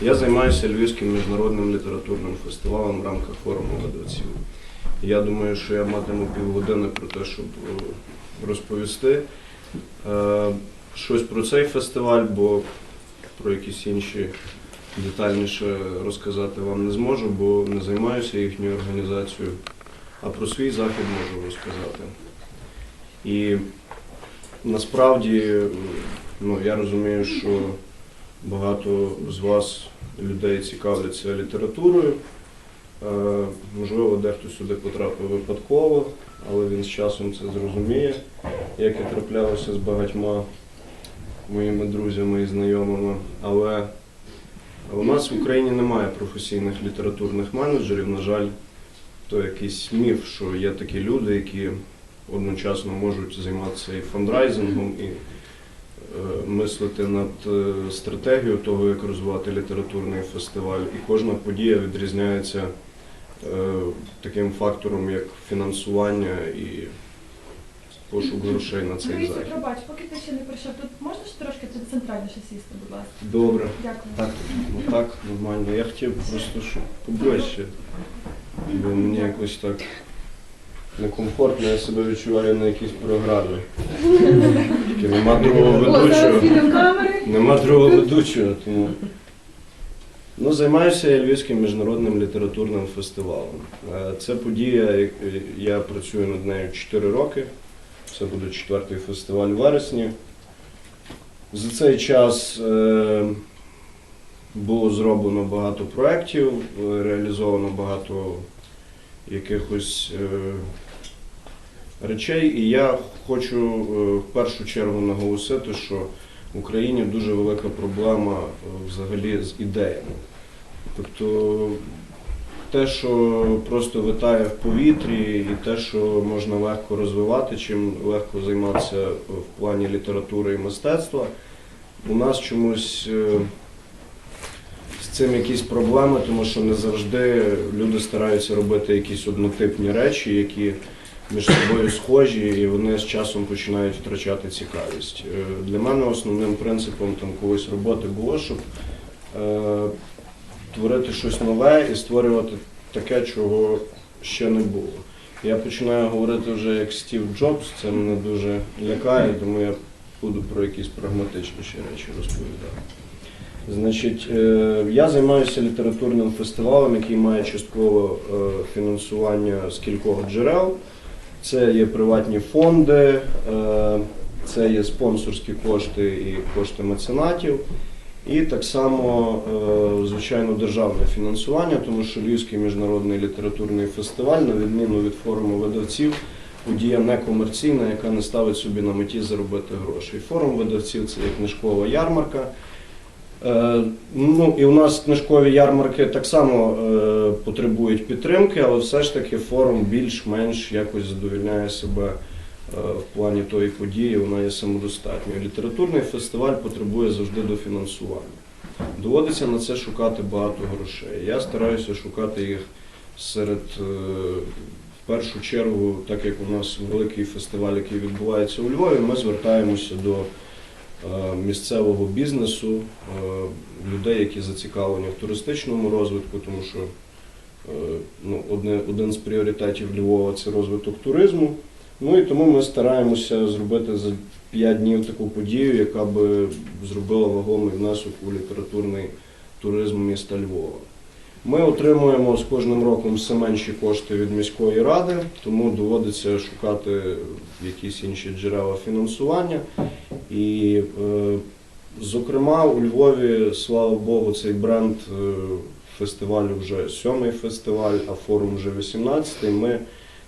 Я займаюся Львівським міжнародним літературним фестивалем в рамках форуму видавців. Я думаю, що я матиму півгодини про те, щоб е, розповісти е, щось про цей фестиваль, бо про якісь інші детальніше розказати вам не зможу, бо не займаюся їхньою організацією, а про свій захід можу розказати. І насправді ну, я розумію, що багато з вас людей цікавляться літературою. Е, Можливо, дехто сюди потрапив випадково, але він з часом це зрозуміє, як і траплялося з багатьма моїми друзями і знайомими. Але у нас в Україні немає професійних літературних менеджерів. На жаль, то якийсь міф, що є такі люди, які одночасно можуть займатися і фандрайзингом, і мислити над е, стратегією того, як розвивати літературний фестиваль. І кожна подія відрізняється е, таким фактором, як фінансування і пошук грошей на цей Дивіться, пробач, поки ти ще не прийшов, тут можна ж трошки тут центральніше сісти, будь ласка. Добре. Дякую. Так, ну так, нормально. Я хотів просто, щоб поближче. Бо мені якось так некомфортно, я себе відчуваю на якійсь програмі. Тільки нема другого ведучого. Нема другого ведучого, тому. Ну, займаюся я Львівським міжнародним літературним фестивалем. Е, Це подія, я працюю над нею 4 роки. Це буде четвертий фестиваль в вересні. За цей час е, було зроблено багато проєктів, е, реалізовано багато якихось речей. І я хочу е, в першу чергу наголосити, що в Україні дуже велика проблема е, взагалі з ідеями. Тобто те, що просто витає в повітрі, і те, що можна легко розвивати, чим легко займатися в плані літератури і мистецтва, у нас чомусь е, з цим якісь проблеми, тому що не завжди люди стараються робити якісь однотипні речі, які між собою схожі, і вони з часом починають втрачати цікавість. Е, Для мене основним принципом там колись роботи було, щоб е, творити щось нове і створювати таке, чого ще не було. Я починаю говорити вже як Стів Джобс, це мене дуже лякає, тому я буду про якісь прагматичніші речі розповідати. Значить, е, я займаюся літературним фестивалем, який має частково е, фінансування з кількох джерел. Це є приватні фонди, е, це є спонсорські кошти і кошти меценатів. І так само, е, звичайно, державне фінансування, тому що Львівський міжнародний літературний фестиваль, на відміну від форуму видавців, подія некомерційна, яка не ставить собі на меті заробити гроші. Форум видавців це є книжкова ярмарка. Е, Ну і у нас книжкові ярмарки так само е, потребують підтримки, але все ж таки форум більш-менш якось задовільняє себе е, в плані тої події, вона є самодостатньою. Літературний фестиваль потребує завжди дофінансування. Доводиться на це шукати багато грошей. Я стараюся шукати їх серед, в першу чергу, так як у нас великий фестиваль, який відбувається у Львові, ми звертаємося до місцевого бізнесу, е, людей, які зацікавлені в туристичному розвитку, тому що е, ну, одне, один з пріоритетів Львова це розвиток туризму. Ну і тому ми стараємося зробити за 5 днів таку подію, яка би зробила вагомий внесок у літературний туризм міста Львова. Ми отримуємо з кожним роком все менші кошти від міської ради, тому доводиться шукати якісь інші джерела фінансування. І, е, зокрема, у Львові, слава Богу, цей бренд е, фестивалю вже сьомий фестиваль, а форум вже 18-й. Ми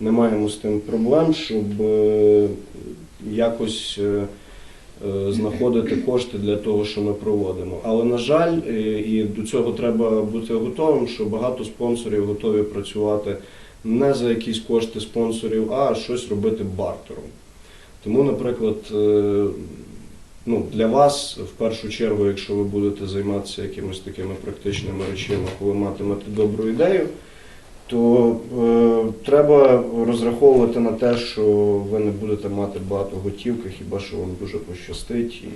не маємо з тим проблем, щоб е, якось знаходити кошти для того, що ми проводимо. Але, на жаль, і до цього треба бути готовим, що багато спонсорів готові працювати не за якісь кошти спонсорів, а щось робити бартером. Тому, наприклад, ну, для вас, в першу чергу, якщо ви будете займатися якимись такими практичними речами, коли матимете добру ідею, то е, треба розраховувати на те, що ви не будете мати багато готівки, хіба що вам дуже пощастить, і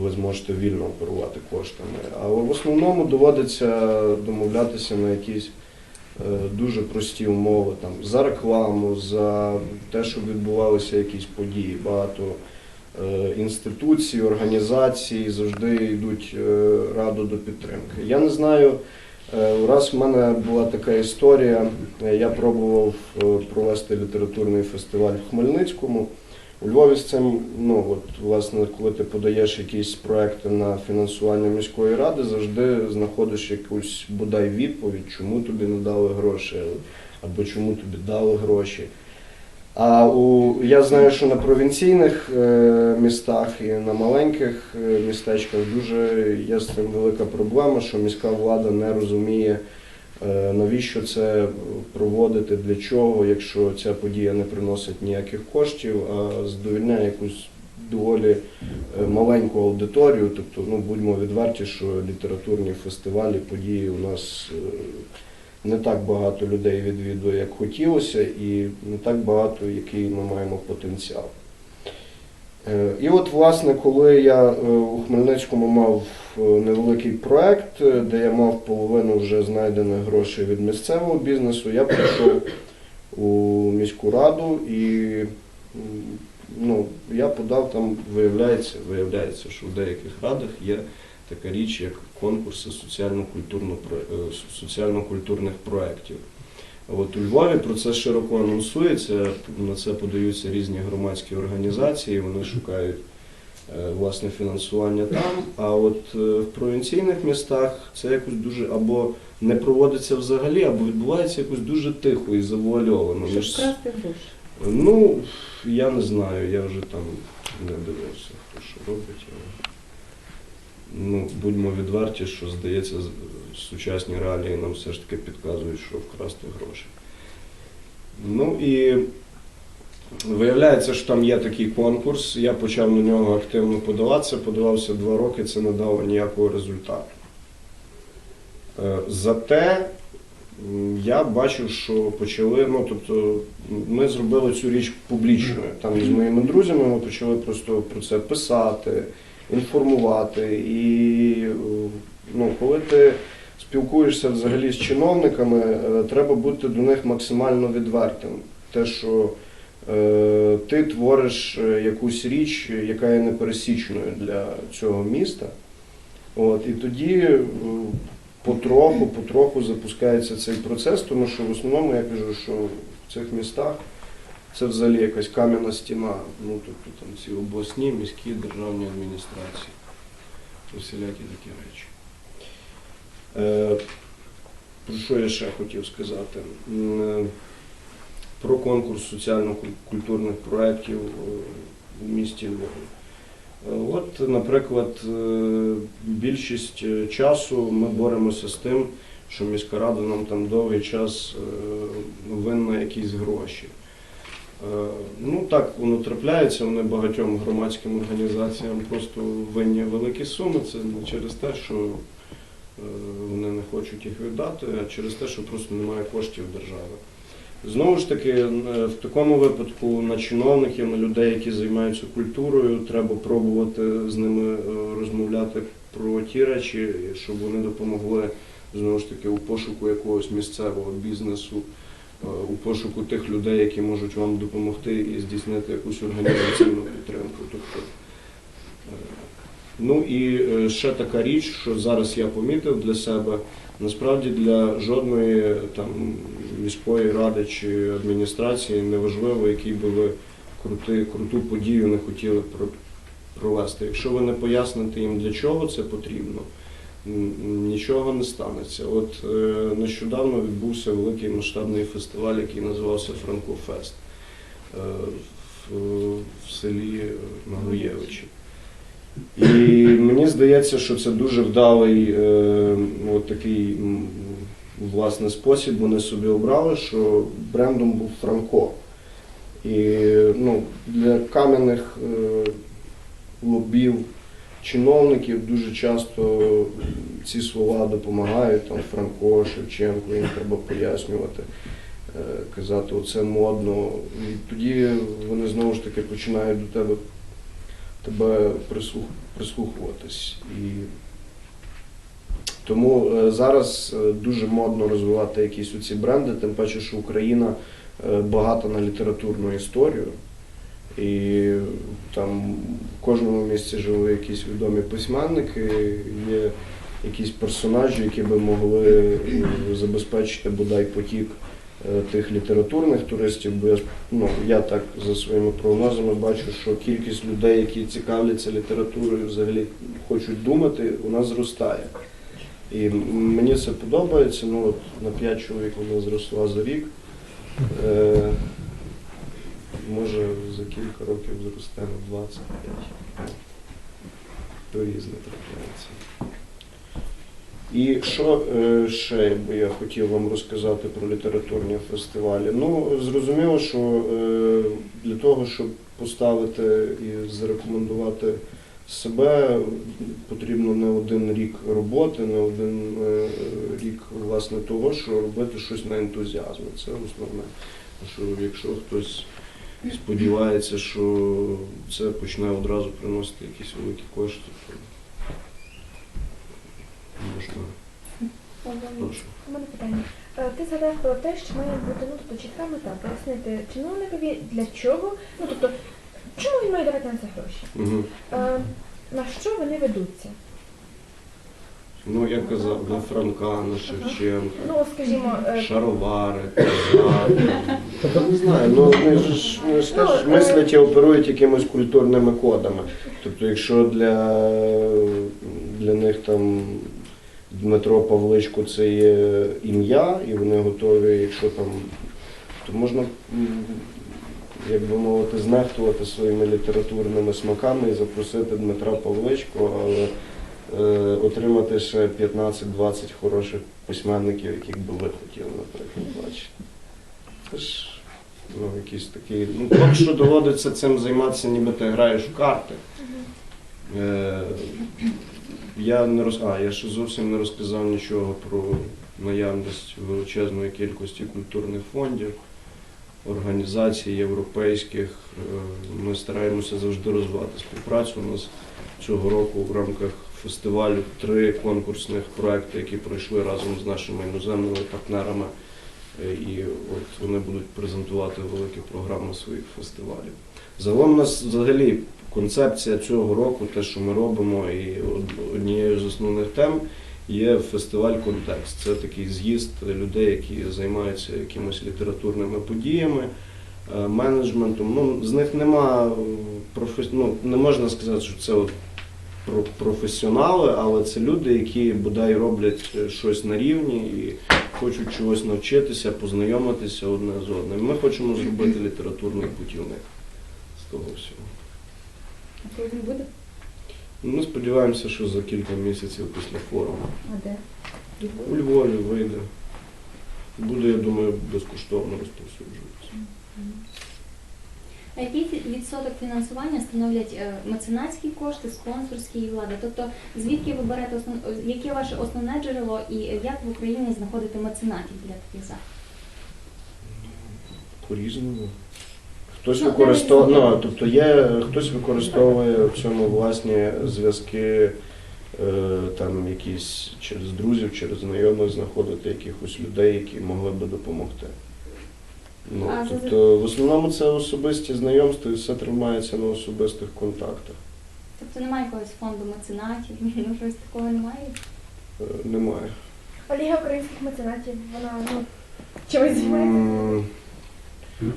ви зможете вільно оперувати коштами. Але в основному доводиться домовлятися на якісь е, дуже прості умови там, за рекламу, за те, щоб відбувалися якісь події. Багато е, інституцій, організацій завжди йдуть е, радо до підтримки. Я не знаю. е, Раз в мене була така історія, я пробував провести літературний фестиваль в Хмельницькому. У Львові з цим, ну от власне, коли ти подаєш якісь проекти на фінансування міської ради, завжди знаходиш якусь бодай відповідь, чому тобі не дали гроші, або чому тобі дали гроші. А у я знаю, що на провінційних е, містах і на маленьких е, містечках дуже є з цим велика проблема, що міська влада не розуміє, е, навіщо це проводити, для чого, якщо ця подія не приносить ніяких коштів, а задовільняє якусь доволі маленьку аудиторію. Тобто, ну будьмо відверті, що літературні фестивалі, події у нас. Не так багато людей відвідує, як хотілося, і не так багато, який ми маємо потенціал. Е, І от, власне, коли я е, у Хмельницькому мав е, невеликий проект, де я мав половину вже знайдених грошей від місцевого бізнесу, я прийшов у міську раду і ну, я подав там, виявляється, виявляється, що в деяких радах є така річ, як конкурси е, соціально-культурних проєктів. От у Львові про це широко анонсується, на це подаються різні громадські організації, вони шукають е, власне фінансування там. А от е, в провінційних містах це якось дуже або не проводиться взагалі, або відбувається якось дуже тихо і завуальовано. Щоб Між- красти гроші. Ну, я не знаю, я вже там не дивився, хто що робить. але, Ну, будьмо відверті, що здається, сучасні реалії нам все ж таки підказують, що вкрасти гроші. Ну і виявляється, що там є такий конкурс. Я почав на нього активно подаватися, подавався два роки, це не дало ніякого результату. Е, Зате я бачу, що почали, ну тобто ми зробили цю річ публічною. Там з моїми друзями ми почали просто про це писати, інформувати. І е, ну, коли ти спілкуєшся взагалі з чиновниками, е, треба бути до них максимально відвертим. Те, що е, ти твориш е, якусь річ, яка є непересічною для цього міста. От, і тоді е, потроху, потроху запускається цей процес, тому що в основному я кажу, що в цих містах це взагалі якась кам'яна стіна. Ну, тобто там ці обласні, міські, державні адміністрації. Усілякі такі речі. Е, про що я ще хотів сказати? Е, Про конкурс соціально-культурних проєктів е, у місті Львові. Е, От, наприклад, більшість часу ми боремося з тим, що міська рада нам там довгий час винна якісь гроші. Е, Ну так воно трапляється, вони багатьом громадським організаціям просто винні великі суми. Це не через те, що е, вони не хочуть їх віддати, а через те, що просто немає коштів держави. Знову ж таки, е, в такому випадку на чиновників, на людей, які займаються культурою, треба пробувати з ними розмовляти про ті речі, щоб вони допомогли знову ж таки у пошуку якогось місцевого бізнесу, у пошуку тих людей, які можуть вам допомогти і здійснити якусь організаційну підтримку. Тобто, е, ну і е, ще така річ, що зараз я помітив для себе. Насправді для жодної там міської ради чи адміністрації не важливо, який би ви крути, круту подію не хотіли провести. Якщо ви не поясните їм, для чого це потрібно, нічого не станеться. От е, нещодавно відбувся великий масштабний фестиваль, який називався Франкофест е, в, селі Нагоєвичі. І мені здається, що це дуже вдалий е, от такий власне спосіб. Вони собі обрали, що брендом був Франко. І ну, для кам'яних лобів чиновників дуже часто ці слова допомагають. Там Франко, Шевченко, їм треба пояснювати, е, казати, оце модно. І тоді вони знову ж таки починають до тебе тебе прислух, прислухуватись. І тому е, зараз е, дуже модно розвивати якісь оці бренди, тим паче, що Україна багата на літературну історію. І там кожному місці жили якісь відомі письменники, є якісь персонажі, які би могли е, забезпечити бодай потік е, тих літературних туристів. Бо я, ну, я так за своїми прогнозами бачу, що кількість людей, які цікавляться літературою, взагалі хочуть думати, нас зростає. І мені це подобається. Ну, от на 5 чоловік вона зросла за рік. Може за кілька років зросте на 25. То різне трапляється. І що е, ще би я хотів вам розказати про літературні фестивалі? Ну, зрозуміло, що е, для того, щоб поставити і зарекомендувати себе, потрібно не один рік роботи, не один е, рік власне того, що робити щось на ентузіазмі. Це основне. Що якщо хтось сподівається, що це почне одразу приносити якісь великі кошти, можна. Прошу. У мене питання. Е, Ти згадав про те, що має бути ну, тобто, чітка мета, пояснити чиновникові для чого, ну тобто, чому він має давати на це гроші? Угу. Е, на що вони ведуться? Ну, я казав, на Франка, на Шевченка, Ну, скажімо, е, шаровари. Та не знаю, ну вони ж вони ж теж Ну, е, мислять і оперують якимись культурними кодами. Тобто, якщо для, для них там Дмитро Павличко це є ім'я, і вони готові, якщо там, то можна, м, як би мовити, знехтувати своїми літературними смаками і запросити Дмитра Павличко, але отримати ще 15-20 хороших письменників, яких би ви хотіли, наприклад, бачити. Це ж ну, якийсь такий. Ну, що доводиться цим займатися, ніби ти граєш в карти. Е, я не роз... а, я ще зовсім не розказав нічого про наявність величезної кількості культурних фондів, організацій європейських. Е, Ми стараємося завжди розвивати співпрацю. У нас цього року в рамках фестивалю три конкурсних проекти, які пройшли разом з нашими іноземними партнерами. Е, І от вони будуть презентувати великі програми своїх фестивалів. Загалом у нас взагалі концепція цього року, те, що ми робимо, і однією з основних тем є фестиваль Контекст. Це такий з'їзд людей, які займаються якимись літературними подіями, е, менеджментом. Ну, з них нема професі... ну, не можна сказати, що це от професіонали, але це люди, які бодай роблять е, щось на рівні і хочуть чогось навчитися, познайомитися одне з одним. Ми хочемо зробити літературний путівник з того всього. а коли він буде? Ми сподіваємося, що за кілька місяців після форуму. А де? У Львові вийде. Буде, я думаю, безкоштовно розповсюджуватися. Який відсоток фінансування становлять е, меценатські кошти, спонсорські і влада? Тобто звідки ви берете основ... яке ваше основне джерело і як в Україні знаходити меценатів для таких заходів? По-різному. Хтось Ну, використовує, ну, тобто є, хтось використовує в цьому власні зв'язки, е, там якісь через друзів, через знайомих знаходити якихось людей, які могли би допомогти. Ну, А тобто, в основному це особисті знайомства і все тримається на особистих контактах. Тобто немає якогось фонду меценатів, ну щось такого немає? Е, Немає. А Ліга українських меценатів, вона ну, чимось займається? М,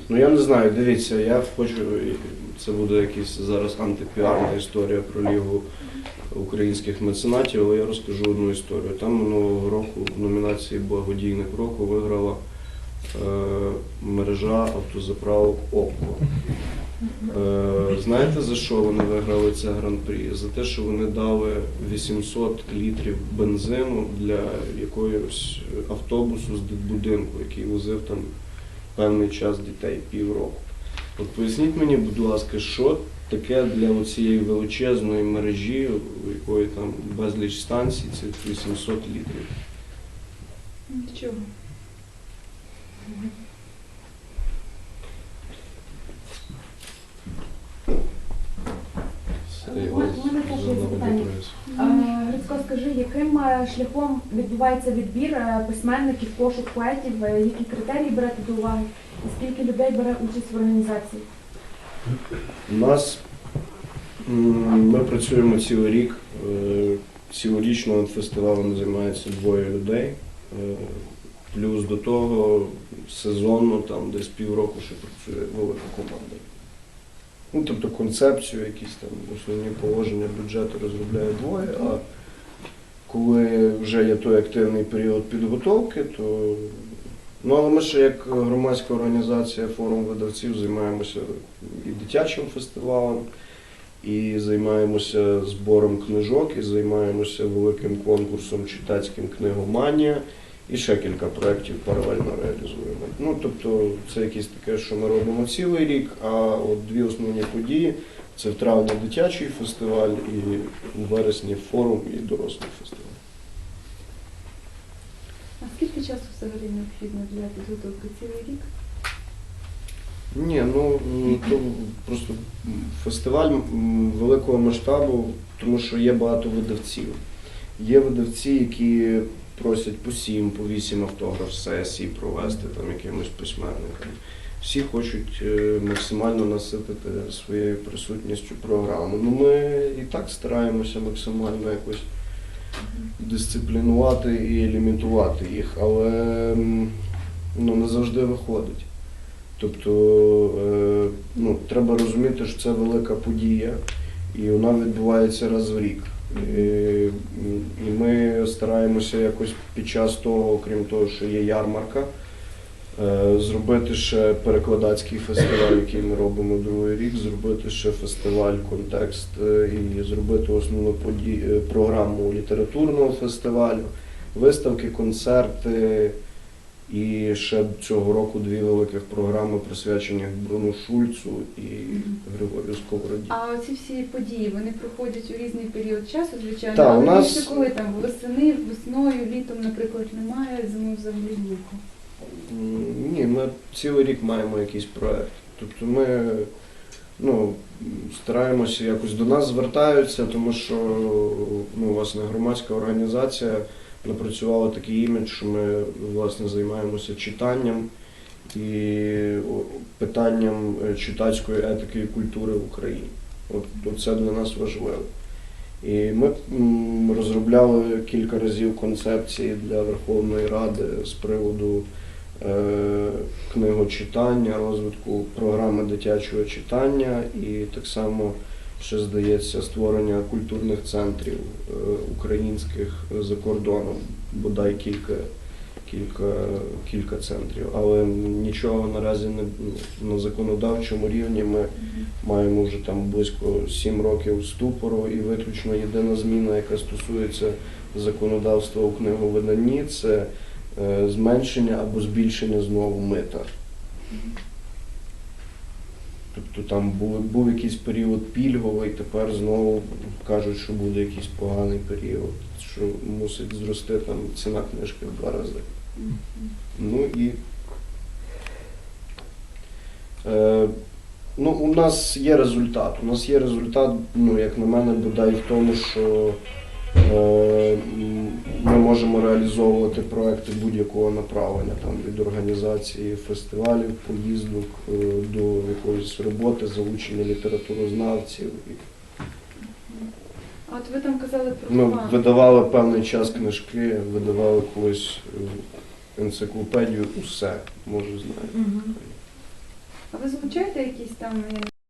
Ну я не знаю, дивіться, я хочу, це буде якась зараз антипіарна історія про лігу українських меценатів, але я розкажу одну історію. Там минулого року в номінації Благодійник року виграла мережа автозаправок ОККО. Е, знаєте за що вони виграли це гран-прі? За те, що вони дали 800 літрів бензину для якогось автобусу з дитбудинку, який возив там певний час дітей, півроку. От поясніть мені, будь ласка, що таке для цієї величезної мережі, у якої там безліч станцій, це 800 літрів. Чого? Грицько, скажи, яким е, шляхом відбувається відбір е, письменників, пошук поетів, е, які критерії берете до уваги, і скільки людей бере участь в організації? У нас ми працюємо цілий рік. Цілорічно фестивалем займається двоє людей. Плюс до того сезонно, там десь півроку ще працює велика команда. Ну, тобто концепцію, якісь там основні положення бюджету розробляє двоє, а коли вже є той активний період підготовки, то Ну, але ми ще як громадська організація форум видавців займаємося і дитячим фестивалем, і займаємося збором книжок, і займаємося великим конкурсом читацьким книгоманія, і ще кілька проєктів паралельно реалізуємо. Ну, тобто це якесь таке, що ми робимо цілий рік, а от дві основні події це в травні дитячий фестиваль і у вересні форум і дорослий фестиваль. А скільки часу взагалі необхідно для підготовки цілий рік? Ні, ну то просто фестиваль великого масштабу, тому що є багато видавців. Є видавці, які просять по сім, по вісім автограф сесій провести там якимось письменникам. Всі хочуть е, максимально наситити своєю присутністю програму. Ну ми і так стараємося максимально якось дисциплінувати і лімітувати їх, але ну, не завжди виходить. Тобто е, ну, треба розуміти, що це велика подія, і вона відбувається раз в рік. І, і ми стараємося якось під час того, окрім того, що є ярмарка, е, зробити ще перекладацький фестиваль, який ми робимо другий рік, зробити ще фестиваль контекст е, і зробити основну е, програму літературного фестивалю, виставки, концерти. І ще цього року дві великих програми присвячені Бруну Шульцу і Григорію Сковороді. А оці всі події вони проходять у різний період часу, звичайно. Але у нас- більше коли там восени, весною, літом, наприклад, немає, зимою взагалі влітку. Ні, ми цілий рік маємо якийсь проект. Тобто ми ну, стараємося якось до нас звертаються, тому що ну, власне громадська організація напрацювала такий імідж, що ми власне займаємося читанням і питанням е, читацької етики і культури в Україні. От, от це для нас важливо. І ми розробляли кілька разів концепції для Верховної Ради з приводу е, книгочитання, розвитку програми дитячого читання і так само ще здається створення культурних центрів е, українських за кордоном, бодай кілька, кілька, кілька центрів. Але нічого наразі не на законодавчому рівні ми маємо вже там близько сім років ступору, і виключно єдина зміна, яка стосується законодавства у книговиданні, це е, зменшення або збільшення знову мита. Тобто там був, був якийсь період пільговий, тепер знову кажуть, що буде якийсь поганий період, що мусить зрости там ціна книжки в два рази. Ну і е, ну, у нас є результат. У нас є результат, ну, як на мене, бодай в тому, що ми можемо реалізовувати проекти будь-якого направлення, там, від організації фестивалів, поїздок е, до якоїсь роботи, залучення літературознавців. А от ви там казали про Ми видавали певний час книжки, видавали колись е, енциклопедію усе, може знаєте. А ви залучаєте якісь там,